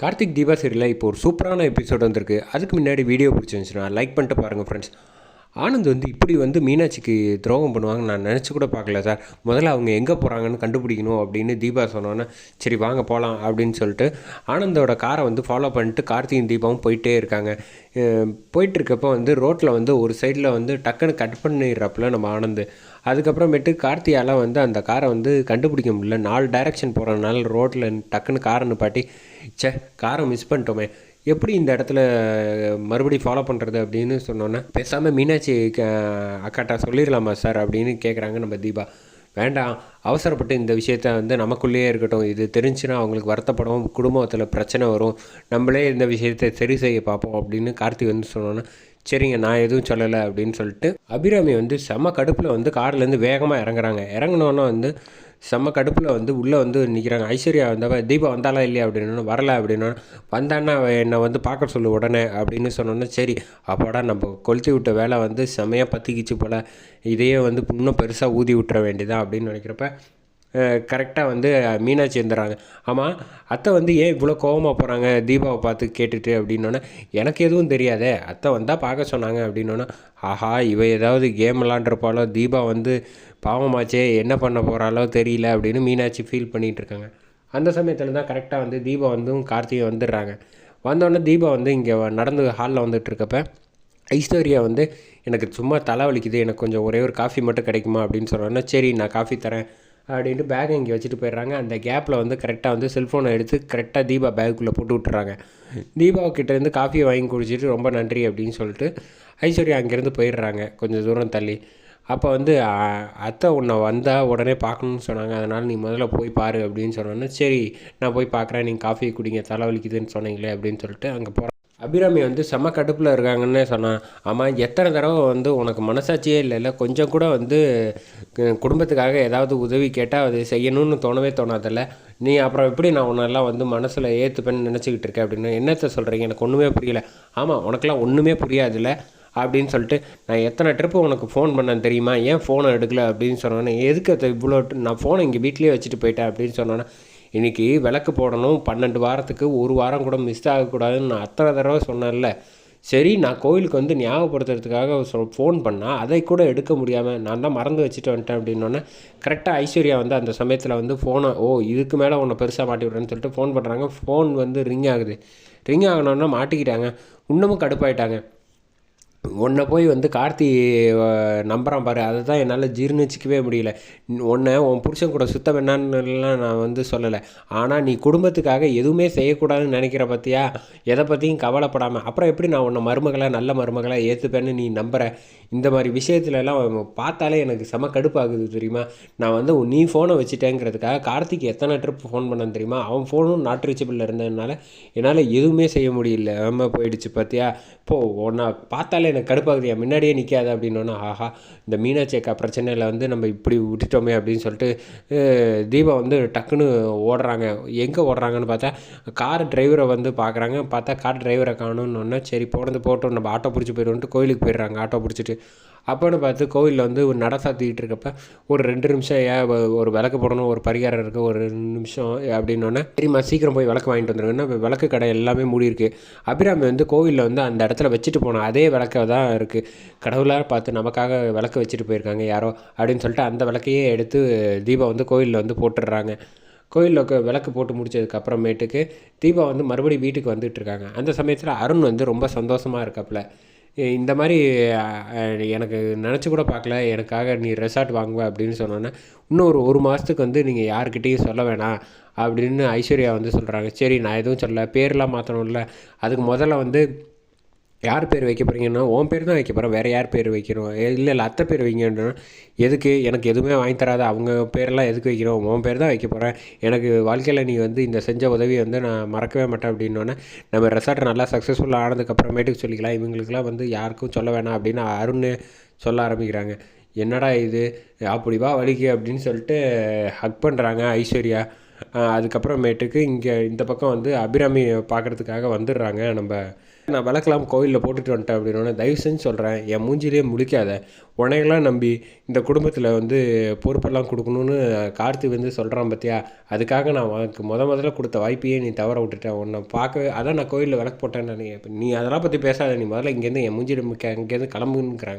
கார்த்திக் தீபா சீரியலில் இப்போ ஒரு சூப்பரான எபிசோட் வந்திருக்கு. அதுக்கு முன்னாடி வீடியோ பிடிச்சிருந்துச்சுன்னா லைக் பண்ணிட்டு பாருங்கள் ஃப்ரெண்ட்ஸ் ஆனந்த் வந்து இப்படி வந்து மீனாட்சிக்கு துரோகம் பண்ணுவாங்க நான் நினச்சி கூட பார்க்கல சார். முதல்ல அவங்க எங்கே போகிறாங்கன்னு கண்டுபிடிக்கணும் அப்படின்னு தீபா சொன்னோன்னே சரி வாங்க போகலாம் அப்படின்னு சொல்லிட்டு ஆனந்தோட காரை வந்து ஃபாலோ பண்ணிட்டு கார்த்தியும் தீபாவும் போயிட்டே இருக்காங்க. போயிட்டுருக்கப்போ போயிட்டு இருக்கப்போ வந்து ரோட்டில் வந்து ஒரு சைடில் வந்து டக்குன்னு கட் பண்ணிடுறப்பல நம்ம ஆனந்த். அதுக்கப்புறமேட்டு கார்த்தியால் வந்து அந்த காரை வந்து கண்டுபிடிக்க முடியல. நாலு டைரக்ஷன் போகிறதுனால ரோட்டில் டக்குன்னு காரை நிப்பாட்டி ச்சே காரை மிஸ் பண்ணிட்டோமே. எப்படி இந்த இடத்துல மறுபடியும் ஃபாலோ பண்ணுறது அப்படின்னு சொன்னோன்னே பேசாமல் மீனாட்சி க- அக்காட்டா சொல்லிடலாமா சார் அப்படின்னு கேட்குறாங்க நம்ம தீபா. வேண்டாம் அவசரப்பட்டு இந்த விஷயத்த வந்து நமக்குள்ளேயே இருக்கட்டும். இது தெரிஞ்சுன்னா அவங்களுக்கு வருத்தப்படும் குடும்பத்தில் பிரச்சனை வரும். நம்மளே இந்த விஷயத்தை சரி செய்ய பார்ப்போம் அப்படின்னு கார்த்திக் வந்து சொன்னோன்னே சரிங்க நான் எதுவும் சொல்லலை அப்படின்னு சொல்லிட்டு அபிராமி வந்து செம கடுப்பில் வந்து கார்லேருந்து வேகமாக இறங்குறாங்க. இறங்கினோன்னா வந்து செம்ம கடுப்பில் வந்து உள்ளே வந்து நிற்கிறாங்க ஐஸ்வர்யா வந்தவ தீபா வந்தாலா இல்லையா? அப்படின்னு வரல அப்படின்னா வந்தான்னா என்னை வந்து பார்க்க சொல்லு உடனே அப்படின்னு சொன்னோன்னே சரி அப்பாடா நம்ம கொளுத்தி விட்ட வேலை வந்து செமையாக பற்றிக்கிச்சு போல். இதையே வந்து இன்னும் பெருசாக ஊதி விட்டுற வேண்டியதான் அப்படின்னு நினைக்கிறப்ப கரெக்டாக வந்து மீனாட்சி வந்துடுறாங்க ஆமாம் அத்தை வந்து ஏன் இவ்வளோ கோவமாக போகிறாங்க தீபாவை பார்த்து கேட்டுட்டு அப்படின்னோன்னே எனக்கு எதுவும் தெரியாதே அத்தை வந்தால் பார்க்க சொன்னாங்க. அப்படின்னோன்னே ஆஹா இவ ஏதாவது கேம் விளாண்டுருப்பாளோ? தீபா வந்து பாவமாச்சே என்ன பண்ண போகிறாளோ தெரியல அப்படின்னு மீனாட்சி ஃபீல் பண்ணிகிட்டு இருக்காங்க. அந்த சமயத்தில் தான் கரெக்டாக வந்து தீபா வந்தும் கார்த்திகை வந்துடுறாங்க. வந்தோடனே தீபா வந்து இங்கே நடந்து ஹாலில் வந்துட்டுருக்கப்ப ஐஸ்வர்யா வந்து எனக்கு சும்மா தலை வலிக்குது எனக்கு கொஞ்சம் ஒரே ஒரு காஃபி மட்டும் கிடைக்குமா? அப்படின்னு சொன்னோன்னா சரி நான் காஃபி தரேன். அப்படின்ட்டு பேக் இங்கே வச்சுட்டு போயிடுறாங்க. அந்த கேப்பில் வந்து கரெக்டாக வந்து செல்ஃபோனை எடுத்து கரெக்டாக தீபா பேக்குள்ளே போட்டு விட்டுறாங்க. தீபா கிட்டேருந்து காஃபியை வாங்கி குடிச்சிட்டு ரொம்ப நன்றி அப்படின்னு சொல்லிட்டு ஐஸ்வர்யா அங்கேருந்து போயிடுறாங்க. கொஞ்சம் தூரம் தள்ளி. அப்போ வந்து அத்தை உன்னை வந்தால் உடனே பார்க்கணும்னு சொன்னாங்க. அதனால் நீ முதல்ல போய் பாரு அப்படின்னு சொன்னோன்னே சரி நான் போய் பார்க்குறேன். நீங்கள் காஃபி குடிங்க. தலைவலிக்குதுன்னு சொன்னீங்களே அப்படின்னு சொல்லிட்டு அங்கே போகிறேன் அபிராமி வந்து செம கடுப்பில் இருக்காங்கன்னு சொன்னான் ஆமாம் எத்தனை தடவை வந்து உனக்கு மனசாட்சியே இல்லைல்ல கொஞ்சம் கூட வந்து குடும்பத்துக்காக ஏதாவது உதவி கேட்டால் அது செய்யணும்னு தோணவே தோணாதில்ல. நீ அப்புறம் எப்படி நான் உன்னெல்லாம் வந்து மனசில் ஏற்றுப்பேன்னு நினச்சிக்கிட்டு இருக்கேன் அப்படின்னு என்னத்தை சொல்கிறீங்க எனக்கு ஒன்றுமே புரியல. ஆமாம் உனக்கெல்லாம் ஒன்றுமே புரியாதுல்ல அப்படின்னு சொல்லிட்டு நான் எத்தனை ட்ரிப்பு உனக்கு ஃபோன் பண்ணேன் தெரியுமா? ஏன் ஃபோனை எடுக்கல அப்படின்னு சொன்னோன்னே எதுக்கு அது இவ்வளோ நான் ஃபோனை இங்கே வீட்லேயே வச்சுட்டு போயிட்டேன் அப்படின்னு சொன்னோன்னே இன்றைக்கி விளக்கு போடணும். பன்னெண்டு வாரத்துக்கு ஒரு வாரம் கூட மிஸ் ஆகக்கூடாதுன்னு நான் அத்தனை தடவை சொன்னேன்ல. சரி நான் கோயிலுக்கு வந்து ஞாபகப்படுத்துறதுக்காக சொ ஃபோன் பண்ணால் அதை கூட எடுக்க முடியாமல் நான் தான் மறந்து வச்சுட்டு வந்துட்டேன் அப்படின்னோடனே கரெக்டாக ஐஸ்வர்யா வந்து அந்த சமயத்தில் வந்து ஃபோனை ஓ இதுக்கு மேலே உன்னை பெருசாக மாட்டி விட்றேன்னு சொல்லிட்டு ஃபோன் பண்ணுறாங்க ஃபோன் வந்து ரிங் ஆகுது. ரிங் ஆகணுன்னா மாட்டிக்கிட்டாங்க. இன்னமும் கடுப்பாயிட்டாங்க. உன்னை போய் வந்து கார்த்தி நம்புகிறான் பாரு. அதை தான் என்னால் ஜீர்ணிச்சிக்கவே முடியல. உன்னை உன் புருஷன் கூட சுத்த வேணான்னுலாம் நான் வந்து சொல்லலை. ஆனால் நீ குடும்பத்துக்காக எதுவுமே செய்யக்கூடாதுன்னு நினைக்கிற பற்றியா எதை பற்றியும் கவலைப்படாமல் அப்புறம் எப்படி நான் உன்னை மருமகளை நல்ல மருமகளை ஏற்றுப்பேன்னு நீ நம்புகிற இந்த மாதிரி விஷயத்துலலாம் பார்த்தாலே எனக்கு செம கடுப்பாகுது தெரியுமா? நான் வந்து நீ ஃபோனை வச்சுட்டேங்கிறதுக்காக கார்த்திக் எத்தனை ட்ரிப் ஃபோன் பண்ணேன் தெரியுமா? அவன் ஃபோனும் நாட் ரீச்சபிளில் இருந்ததுனால என்னால் எதுவுமே செய்ய முடியல. போயிடுச்சு பார்த்தியா போ உன்னை பார்த்தாலே எனக்கு கடுப்பாகுது என் முன்னாடியே நிற்காது அப்படின்னோன்னா ஆஹா இந்த மீனாட்சி அக்கா பிரச்சனையில் வந்து நம்ம இப்படி விட்டுட்டோமே அப்படின்னு சொல்லிட்டு தீபா வந்து டக்குன்னு ஓடுறாங்க. எங்கே ஓடுறாங்கன்னு பார்த்தா கார் டிரைவரை வந்து பார்க்குறாங்க. பார்த்தா கார் டிரைவரை காணும்னு சரி போனது போட்டோம் நம்ம ஆட்டோ பிடிச்சி போயிடுவோன்ட்டு கோயிலுக்கு போயிடுறாங்க. ஆட்டோ பிடிச்சிட்டு. அப்போன்னு பார்த்து கோவிலில் வந்து ஒரு நட சாத்திக்கிட்டு இருக்கப்ப ஒரு ரெண்டு நிமிஷம் ஏன் ஒரு விளக்கு போடணும் ஒரு பரிகாரம் இருக்குது ஒரு ரெண்டு நிமிஷம் அப்படின்னோடனே சரிம்மா சீக்கிரம் போய் விளக்கு வாங்கிட்டு வந்துருங்கன்னா விளக்கு கடை எல்லாமே மூடி இருக்குது அபிராமி வந்து கோவிலில் வந்து அந்த இடத்துல வச்சுட்டு போனோம் அதே விளக்க தான் இருக்குது கடவுளாக பார்த்து நமக்காக விளக்கு வச்சுட்டு போயிருக்காங்க யாரோ அப்படின்னு சொல்லிட்டு அந்த விளக்கையே எடுத்து தீபா வந்து கோவிலில் வந்து போட்டுடுறாங்க. கோயிலில் விளக்கு போட்டு முடிச்சதுக்கு அப்புறமேட்டுக்கு தீபா வந்து மறுபடியும் வீட்டுக்கு வந்துட்டு இருக்காங்க. அந்த சமயத்தில் அருண் வந்து ரொம்ப சந்தோஷமாக இருக்காப்புல. இந்த மாதிரி எனக்கு நினச்சி கூட பார்க்கல. எனக்காக நீ ரெசார்ட் வாங்குவ அப்படின்னு சொன்னோன்னே இன்னும் ஒரு ஒரு மாதத்துக்கு வந்து நீங்கள் யாருக்கிட்டேயும் சொல்ல வேணாம் அப்படின்னு ஐஸ்வர்யா வந்து சொல்கிறாங்க சரி நான் எதுவும் சொல்லல. பேர்லாம் மாற்றணும்ல அதுக்கு முதல்ல வந்து யார் பேர் வைக்க போகிறீங்கன்னா உன் பேர் தான் வைக்க போகிறேன் வேறு யார் பேர் வைக்கிறோம் இல்லை இல்லை அத்தை பேர் வைங்கன்னா. எதுக்கு? எனக்கு எதுவுமே வாங்கி தராத. அவங்க பேரெல்லாம் எதுக்கு வைக்கிறோம்? உன் பேர் தான் வைக்க போகிறேன் எனக்கு வாழ்க்கையில் நீ வந்து இந்த செஞ்ச உதவியை வந்து நான் மறக்கவே மாட்டேன் அப்படின்னோடனே நம்ம ரெசார்ட் நல்லா சக்ஸஸ்ஃபுல்லாக ஆனதுக்கப்புறமேட்டுக்கு சொல்லிக்கலாம். இவங்களுக்குலாம் வந்து யாருக்கும் சொல்ல வேணாம் அப்படின்னு அருண் சொல்ல ஆரம்பிக்கிறாங்க. என்னடா இது? அப்படி வா வலிக்கு அப்படின்னு சொல்லிட்டு ஹக் பண்ணுறாங்க ஐஸ்வர்யா. அதுக்கப்புறமேட்டுக்கு இங்கே இந்த பக்கம் வந்து அபிராமியை பார்க்குறதுக்காக வந்துடுறாங்க. நம்ம நான் விளக்கலாம் கோயிலில் போட்டுட்டு வந்துட்டேன் அப்படின்னோடனே தயவு செஞ்சு சொல்கிறேன் என் மூஞ்சிலே முழிக்காத. உனையெல்லாம் நம்பி இந்த குடும்பத்தில் வந்து பொறுப்பெல்லாம் கொடுக்கணுன்னு கார்த்தி வந்து சொல்கிறான் பார்த்தியா அதுக்காக நான் உனக்கு முத முதல்ல கொடுத்த வாய்ப்பையே நீ தவற விட்டுட்டேன் உன்னை பார்க்கவே அதான் நான் கோயிலில் விளக்கு போட்டேன் நான் நீ அதெல்லாம் பற்றி பேசாத. நீ முதல்ல இங்கேருந்து என் மூஞ்சியில் இங்கேருந்து கிளம்புங்கிறாங்க